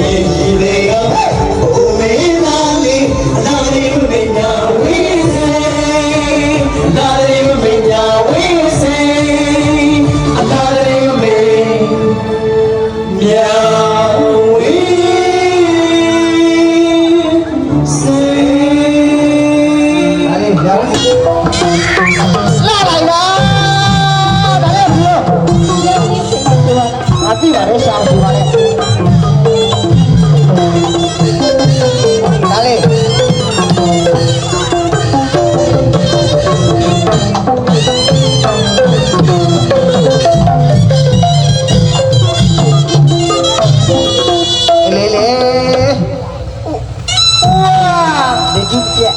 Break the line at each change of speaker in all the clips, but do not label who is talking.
yeah.
ကြီးပြက်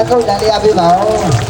အကောက်တန်လေးရပေးပါဦး